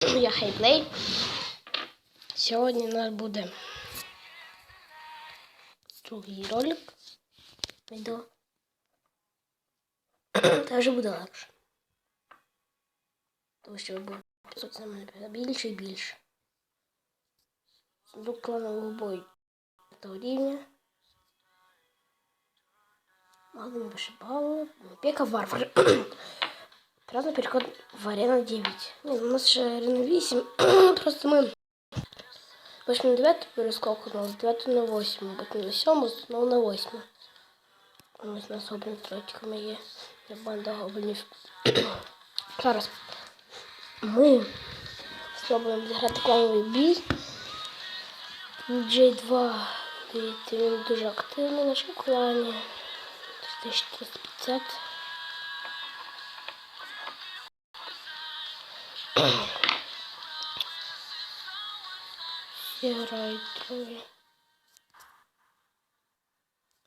Я Хейплей. Сьогодні у нас буде другий ролик. Відео. Та вже буде легше. Тому що буде підписуватися на мене більше і більше. До кланового бою того рівня. Магазин вишибала. Пека варвар. Правда, переход в арену 9. Ні, у нас ще арена 8. Просто ми вийшли на 9 перескок, на 9 на 8, потім на 7, знову на 8. Ось у нас гоблін тротиками є. Є банда гоблінів. Зараз ми спробуємо зіграти клановий бій. J2 дивіться, він дуже активний в нашому клані. 1450. Грають троє.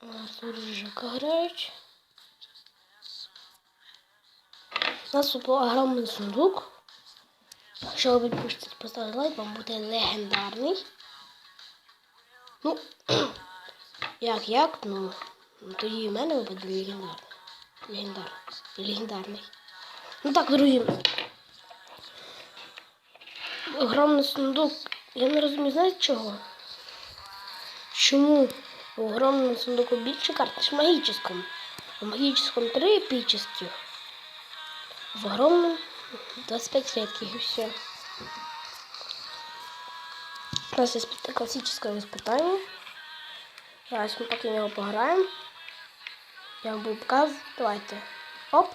У нас тут грають. У нас тут огромний сундук. Якщо ви підпишетесь, поставити лайк, вам буде легендарний. Ну, як, як, ну, тоді в мене буде легендарний. Легендар. Легендарний. Ну так, друзі Огромний сундук. Я не розумію, знаєте чого? Чому в огромному сундуку більше карт, ніж в магічному? В магічному 3 епічних. В огромном 25 редких и все. У нас есть классическое испытание. Сейчас мы пока него поиграем. Я вам буду показывать. Давайте. Оп.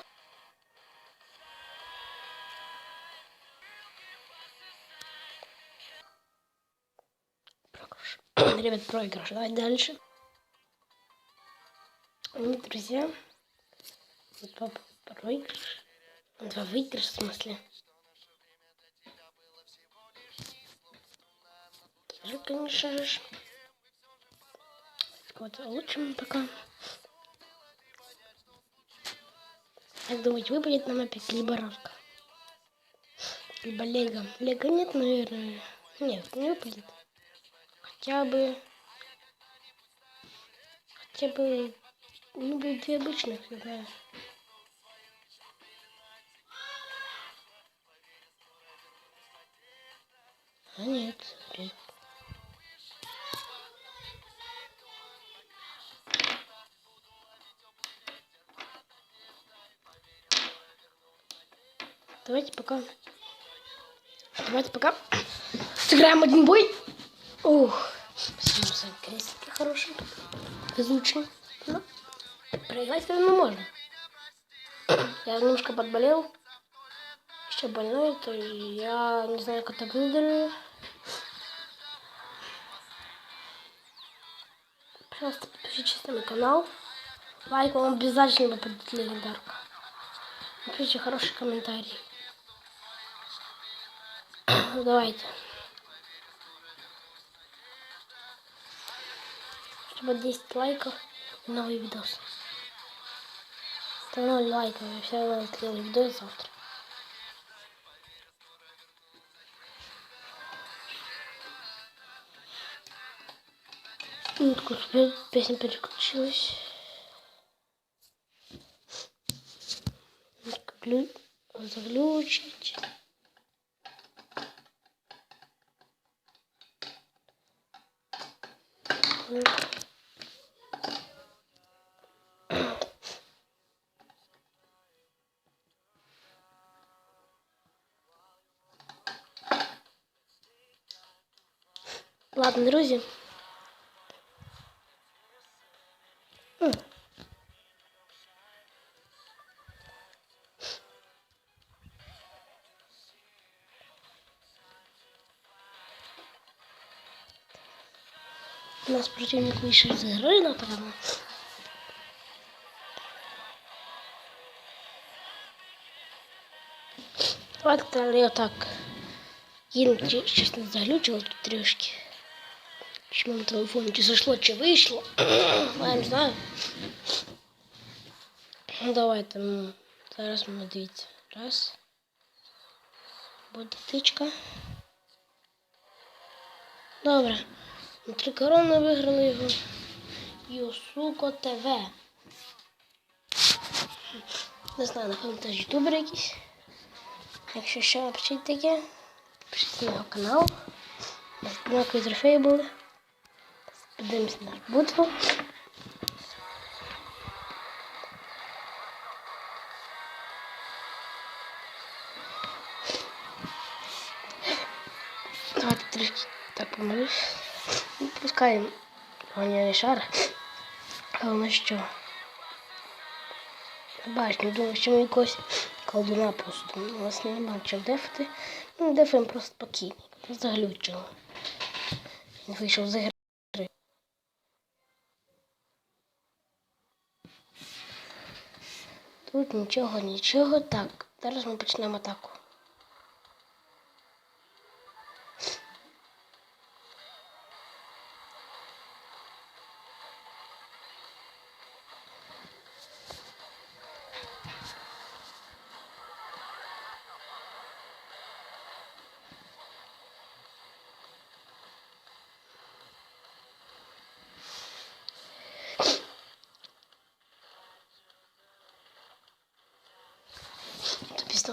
Ребят, проигрыш. Давайте дальше. Нет, друзья. Вот папа проигрыш. Два выигрыш, в смысле. Тоже, конечно же. Вот лучше пока. Как думаете, выпадет нам опять либо равка? Либо лего. Лего нет, наверное. Нет, не выпадет. Хотя бы... Хотя бы... Ну, две обычных, знаю. А нет. Давайте пока. Давайте пока. Сыграем один бой. Ух. За крестики хорошие. Везучие. Ну, проиграть, наверное, можно. Я немножко подболел. Еще больной, то я не знаю, как это выиграю. Пожалуйста, подпишитесь на мой канал. Лайк вам обязательно попадет легендарка. Напишите хороший комментарий. Давайте. Чтобы 10 лайков и новый видос. 0 лайков, я все равно сделаю видос завтра. Минутку, песня переключилась. Глю... Заглючить. Ладно, друзі. М. У нас противник вийшов з гри, напевно. Давайте далі отак. Їм чесно заглючило тут трішки. Чи на телефоні, чи зайшло, чи вийшло. Я не знаю. Ну давайте, ну, зараз ми дивіться. Раз. Буде тичка. Добре. Три корони виграли його. Йосуко ТВ. Не знаю, напевно, теж ютубер якийсь. Якщо що, напишіть таке. Пишіть на його канал. Однакові трофеї були. Подивимося на бутву. Давайте трішки так помолюсь. І Пускаємо гоняний шар. Головне, що бачу, думаю, що ми якось колдуна просто. У нас немає чого дефати. Ну, дефаємо просто спокійно. Заглючило. Він вийшов з гри. Тут нічого, нічого. Так, зараз ми почнемо атаку.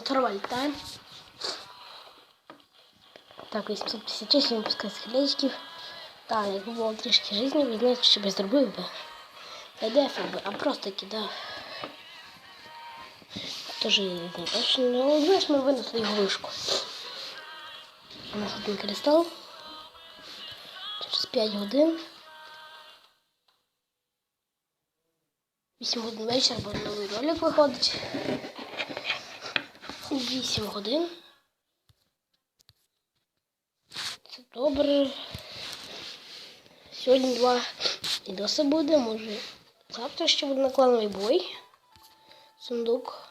Торва літаємо. Так, 856 він пускає схилечків. Так, якби було трішки життя, ви знаєте, що би зробив би. Не дефав би, а просто кидав. Тоже не точно не але знаєш, ми винесли його вишку. У нас один кристал. Через 5 годин. 8 годин вечора, бо новий ролик виходить. 8 годин. Це добре. Сьогодні два відоси буде, може. Завтра ще буде наклановий бой. Сундук.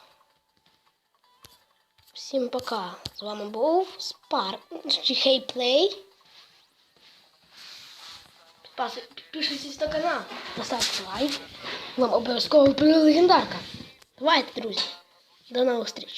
Всім пока. З вами був Спар. Чи Хейплей. Підписуйтесь на канал. Поставте лайк. Вам обов'язково буде легендарка. Давайте, друзі. До нових зустріч.